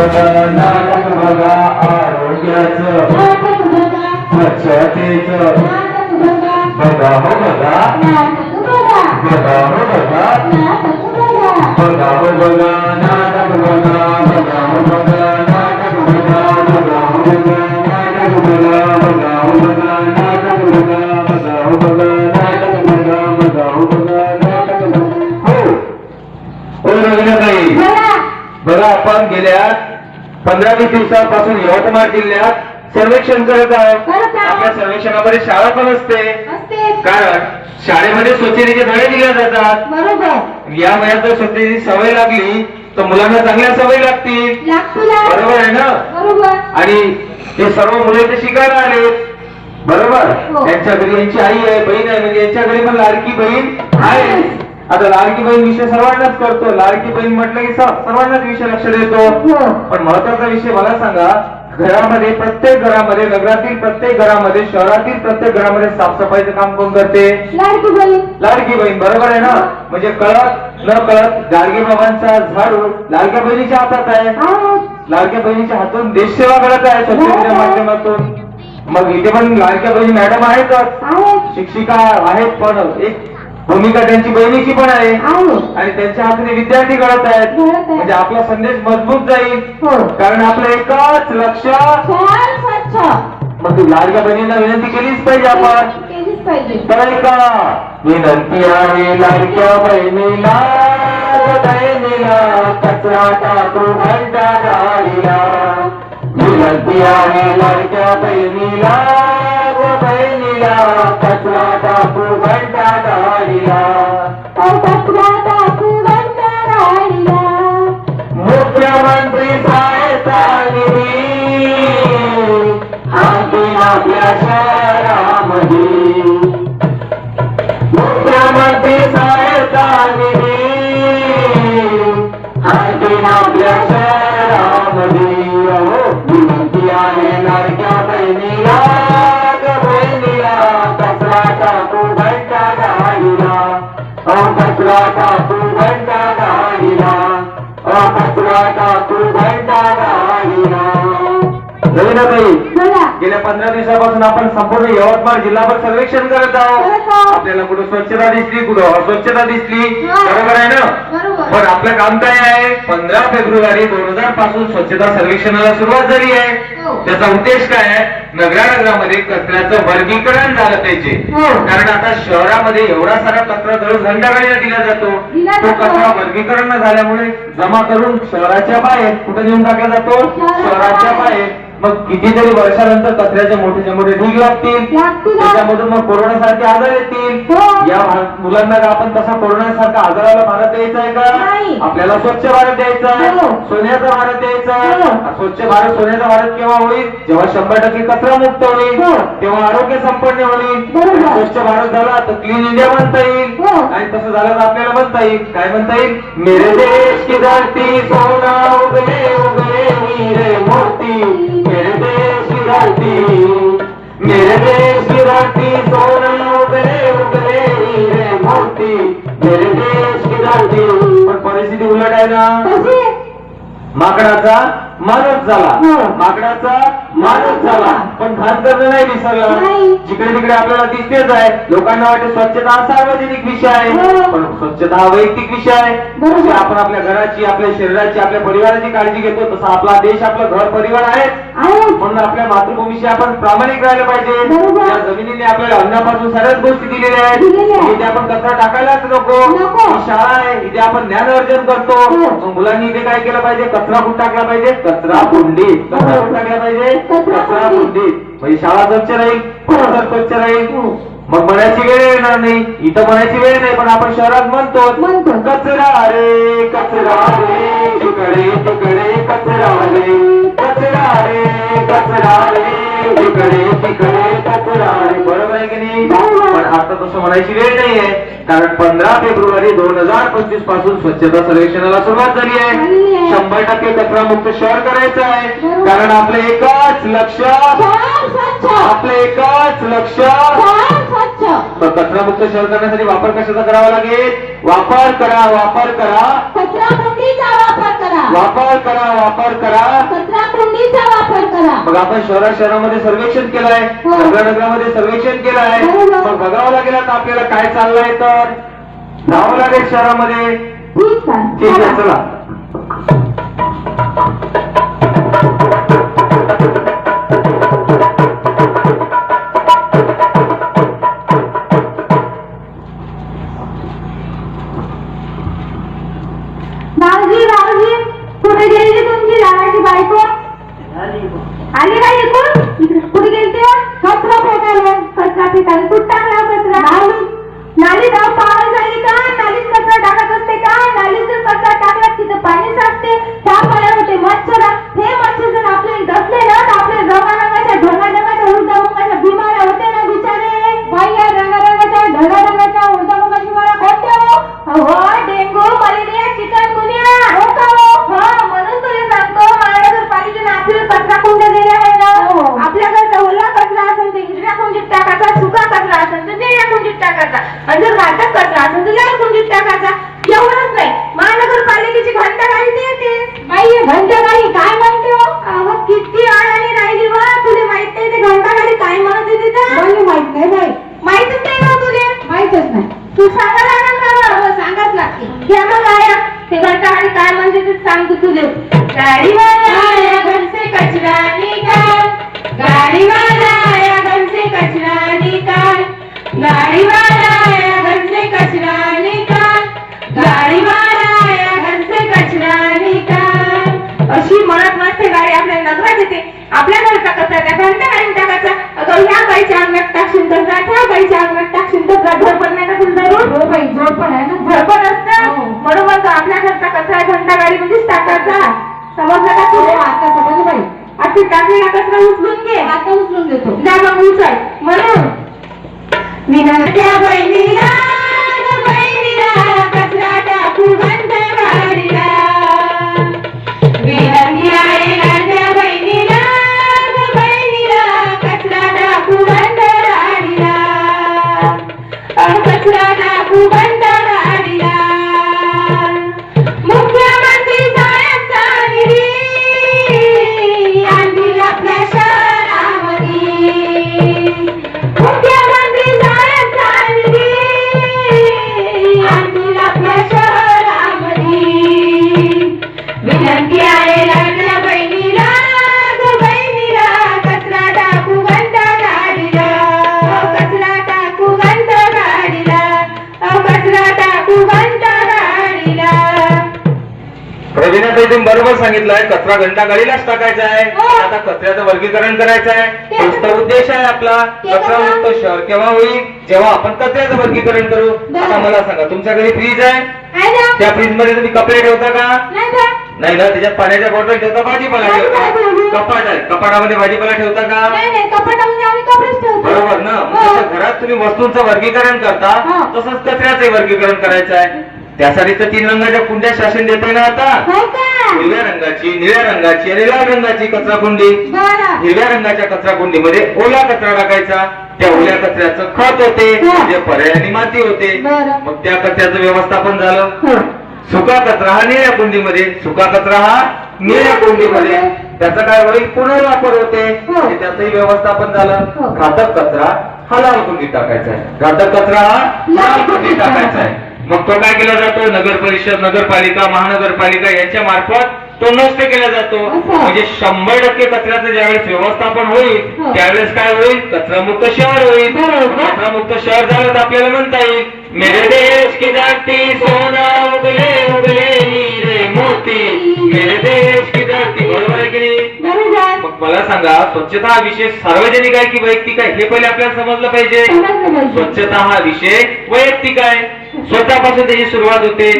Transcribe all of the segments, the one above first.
नाटक बघा आरोग्याचं स्वच्छतेचं बघा हो बघा बघा हो बघा बघा हो बघा नाटक बघा बघा हो बघा नाटक आपण गेल्या पंधरा वीस दिवसापासून यवतमाळ जिल्ह्यात सर्वेक्षण करत आहोत. आपल्या सर्वेक्षणामध्ये शाळा पण असते. कारण शाळेमध्ये स्वच्छतेचे धडे दिले जातात. बरोबर. या वयात जर स्वच्छतेची सवय लागली तर मुलांना चांगल्या सवय लागतील. लागतो बरोबर आहे ना? बरोबर. आणि ते सर्व मुले ते शिकायला आले बरोबर? हो. त्यांच्या घरी यांची आई आहे बहीण आहे म्हणजे यांच्या घरी पण लाडकी बहीण आहे. आता लाडकी बहीण विषय सर्वांनाच करतो. लाडकी बहीण म्हटलं की सर्वांनाच विषय लक्षात येतो हो. पण महत्त्वाचा विषय मला सांगा घरामध्ये प्रत्येक घरामध्ये नगरातील प्रत्येक घरामध्ये शहरातील प्रत्येक घरामध्ये साफसफाईचं काम कोण करते? लाडकी बहीण. लाडकी बहीण बरोबर आहे ना? म्हणजे कळत न कळत गाडगे बाबांचा झाडू लाडक्या बहिणीच्या हातात आहे. आहेत लाडक्या बहिणीच्या हातून देश सेवा करत आहे स्वच्छतेच्या माध्यमातून. मग इथे पण लाडक्या बहिणी मॅडम आहेतच. आहेत. शिक्षिका आहेत पण एक भूमिका त्यांची बहिणीची पण आहे. आणि त्यांच्या हातून विद्यार्थी घडत आहेत. म्हणजे आपला संदेश मजबूत जाईल. हो. कारण आपलं एकच लक्ष मग तू लाडक्या बहिणींना विनंती केलीच पाहिजे आपण. तर का? विनंती आहे लाडक्या बहिणीला बहिणीला कचरा टाकू घंटा गाडीला. विनंती आहे लाडक्या बहिणीला बहिणीला. गेल्या पंधरा दिवसापासून आपण संपूर्ण यवतमाळ जिल्हाभर सर्वेक्षण करत आहोत. आपल्याला कुठं स्वच्छता दिसली कुठं अस्वच्छता दिसली. बरोबर आहे ना पण आपलं काम काय आहे पंधरा फेब्रुवारी दोन हजारपासून स्वच्छता सर्वेक्षणाला सुरुवात झाली आहे. त्याचा उद्देश काय आहे नगरानगरामध्ये कचऱ्याचं वर्गीकरण झालं पाहिजे हो. कारण आता शहरामध्ये एवढा सारा कचरा दररोज घंटागाडीला दिला जातो तो. कचरा वर्गीकरण न झाल्यामुळे जमा करून शहराच्या बाहेर कुठे नेऊन टाकला जातो शहराच्या बाहेर. मग कितीतरी वर्षानंतर कचऱ्याचे मोठे मोठे ढीग लागतील. त्याच्यामधून मग कोरोना सारखे आजार येतील हो. या मुलांना का आपण तसा कोरोना सारखा आजाराला भारत द्यायचा आहे. का आपल्याला स्वच्छ भारत द्यायचा आहे हो. सोन्याचा भारत द्यायचा आहे हो. स्वच्छ भारत सोन्याचा भारत केव्हा होईल जेव्हा शंभर टक्के कचरा मुक्त होईल. तेव्हा आरोग्य संपन्न होईल स्वच्छ भारत झाला तर क्लीन इंडिया बनता येईल. आणि तसं झालं तर आपल्याला बनता येईल काय बनता येईल मेरे देश की धरती सोना उगले उगले हीरे आहे ना? माकडाचा? मानस झाला. हो. माकडाचा मानस झाला. पण घाण करणं नाही विसरलं. जिकडे तिकडे आपल्याला दिसतेच आहे. लोकांना वाटते स्वच्छता हा सार्वजनिक विषय आहे. हो. पण स्वच्छता हा वैयक्तिक विषय आहे. आपण आपल्या घराची आपल्या शरीराची आपल्या परिवाराची काळजी घेतो तसा आपला देश आपलं घर परिवार आहे. म्हणून आपल्या मातृभूमीशी आपण प्रामाणिक राहिलं पाहिजे. या जमिनीने आपल्याला अन्नापासून सगळ्याच गोष्टी दिलेल्या आहेत. इथे आपण कचरा टाकायलाच नको. शाळा आहे. इथे आपण ज्ञान अर्जन करतो. हो. मुलांनी इथे काय केलं पाहिजे? कचरा कुठं टाकला पाहिजे? कचरा कुंडीत कचरा पाहिजे? कचरा कचरा. कुंडीत म्हणजे शाळा स्वच्छ राहील परिसर स्वच्छ राहील. मग म्हणायची वेळ येणार नाही. इथं म्हणायची वेळ नाही पण आपण शहरात म्हणतो म्हणतो. कचरा रे कचरा रे तिकडे तिकडे कचरा रे. कचरा रे कचरा रे जिकडे तिकडे तक्रार आता तसं म्हणायची वेळ नाहीये. कारण पंधरा फेब्रुवारी दोन हजार पंचवीसपासून स्वच्छता सर्वेक्षणाला सुरुवात झाली आहे. शंभर टक्के कचरा मुक्त शहर करायचं आहे. कारण आपलं एकच लक्ष आपलं एकच लक्ष तर कचरा मुक्त शहर करण्यासाठी वापर कशाचा करावा लागेल? वापर करा वापर करा. कचरा कुंडीचा वापर करा वापर करा. वापर करा कचरा कुंडीचा वापर करा मग आपण शहरा शहरामध्ये सर्वेक्षण केलंय हो. नगरामध्ये सर्वेक्षण केलंय बरोबर. मग बघावं लागेल आता आपल्याला काय चाललंय तर जावं लागेल शहरामध्ये ठीक आहे ठीक आहे चला. असेल तर लाल कुंडीत टाकायचा एवढंच नाही. महानगरपालिकेची घंटा गाडी ते. येते बाई घंटा गाडी काय म्हणते हो? किती अडाणी राहिली वा. तुला माहीत नाही ते घंटा गाडी काय म्हणत होती तर? माहीत नाही बाई. माहितच नाही ना तुले. माहितच नाही. तू सांगा लागेल ना हो सांगाच लागते. घ्या मग आया ते घंटा गाडी काय म्हणते ते सांगतो तुले. गाडीवाला आया घर से कचरा बाईच्या अंगात टाकशील तर त्या बाईच्या अंगात टाकशील तर घर पण नाही तुला जरूर हो बाई जोड पण आहे ना. घर पण असतं. म्हणून म्हणतो आपल्या घरचा कचरा घंटा गाडी मध्येच टाकायचा समजलं का तू? आता समजलं बाई. आता टाकलेला कचरा उचलून घे. आता उचलून घेतो. जा मग उचल. म्हणून. विनंत्या बहिणीला तुम्ही बरोबर सांगितलंय कचरा घंटा गाडीलाच टाकायचा आहे हो. आता कचऱ्याचं वर्गीकरण करायचं आहे तोच तर उद्देश आहे आपला कचरा? मुक्त शहर केव्हा होईल जेव्हा आपण कचऱ्याचं वर्गीकरण करू. आता मला सांगा तुमच्या घरी फ्रीज आहे आहे? त्या फ्रीजमध्ये तुम्ही कपडे ठेवता का नाही ना त्याच्यात पाण्याच्या बॉटल ठेवता भाजीपाला ठेवता. कपाट आहे कपाटामध्ये भाजीपाला ठेवता का बरोबर ना हो. जसं घरात तुम्ही वस्तूंचं वर्गीकरण करता. तसंच कचऱ्याचे वर्गीकरण करायचं आहे त्यासाठी तर तीन रंगाच्या कुंड्या शासन देते ना आता. हो का? हिरव्या रंगाची निळ्या रंगाची आणि लाल रंगाची कचरा कुंडी. बरं. हिरव्या रंगाच्या कचरा कुंडीमध्ये ओला कचरा टाकायचा. त्या ओल्या कचऱ्याचं खत होते हा. म्हणजे पर्यायाने माती होते. बरं. मग त्या कचऱ्याचं व्यवस्थापन झालं. हो. सुका कचरा हा निळ्या कुंडीमध्ये सुका कचरा हा निळ्या कुंडीमध्ये. त्याचा काय होईल? पुनर्वापर होते. हो. त्याचंही व्यवस्थापन झालं. हो. घातक कचरा हा लाल कुंडीत टाकायचा आहे. घातक कचरा हा लाल कुंडीत टाकायचा आहे. मग तो काय केला जातो? नगर परिषद नगरपालिका महानगरपालिका यांच्या मार्फत तो नष्ट केला जातो. म्हणजे शंभर टक्के कचऱ्याचं ज्यावेळेस व्यवस्थापन होईल हो. त्यावेळेस काय होईल? कचरामुक्त शहर होईल. कचरामुक्त शहर झालं तर आपल्याला म्हणता येईल मेरे देश की धरती सोना उगले उगले हीरे मोती. मेरे देश की धरती बरोबर आहे की नाही? बरोबर. मग मला सांगा स्वच्छता हा विषय सार्वजनिक आहे की वैयक्तिक आहे? हे पहिले आपल्याला समजलं पाहिजे. स्वच्छता हा विषय वैयक्तिक आहे. स्वतःपासून त्याची सुरुवात होते.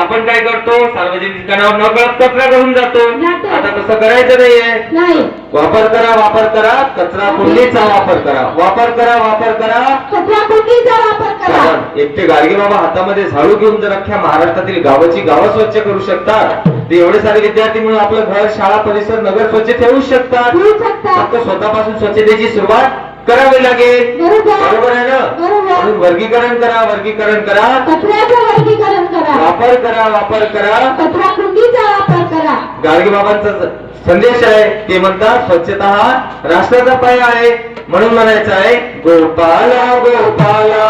आपण काय करतो? सार्वजनिक ठिकाणावर न कळत कचरा करून जातो. आता तसं करायचं नाहीये. नाही. वापर करा वापर करा कचरा कुंडीचा वापर करा. वापर करा वापर करा. कचरा कुंडीचा वापर करा. एकटे गाडगे बाबा हातामध्ये झाडू घेऊन जर अख्ख्या महाराष्ट्रातील गावाची गावं स्वच्छ करू शकतात ते एवढे सारे विद्यार्थी म्हणून आपलं घर शाळा परिसर नगर स्वच्छ ठेवू शकतात. ठेवू शकतात. फक्त स्वतःपासून स्वच्छतेची सुरुवात करावी लागेल बरोबर. आहे ना. म्हणून वर्गीकरण करा वर्गीकरण करा. कचऱ्याचं वर्गीकरण करा. वापर करा वापर करा. कचरा कुंडीचा वापर करा. गाडगे बाबांचा संदेश आहे ते म्हणतात स्वच्छता हा राष्ट्राचा पाया आहे. म्हणून म्हणायचं आहे गोपाला गोपाला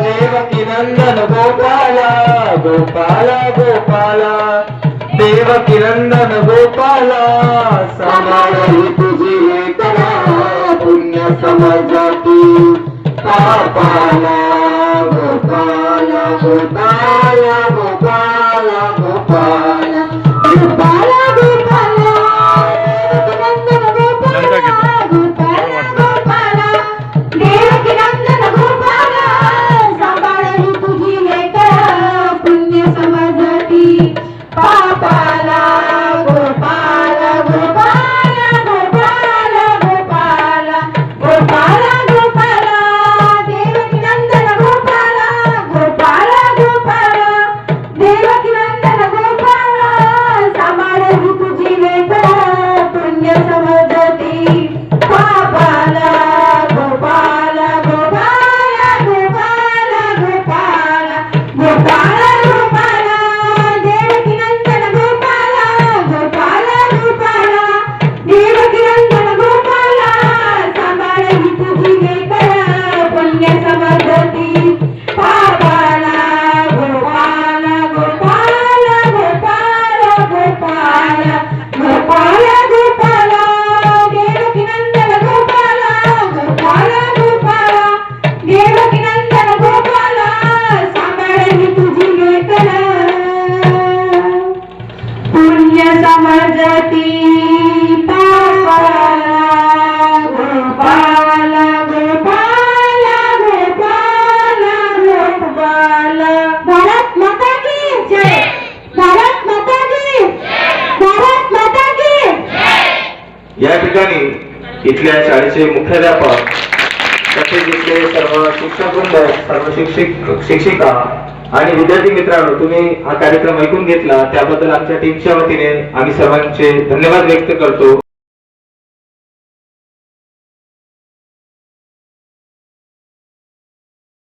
देवकी नंदन गोपाला गोपाला गोपाला देवकी नंदन गोपाला सांभाळी Papa, या ठिकाणी इथल्या शाळेचे मुख्याध्यापक तसेच इथले सर्व शिक्षक वृंद सर्व शिक्षक शिक्षिका आणि विद्यार्थी मित्रांनो तुम्ही हा कार्यक्रम ऐकून घेतला त्याबद्दल आमच्या टीमच्या वतीने आम्ही सर्वांचे धन्यवाद व्यक्त करतो.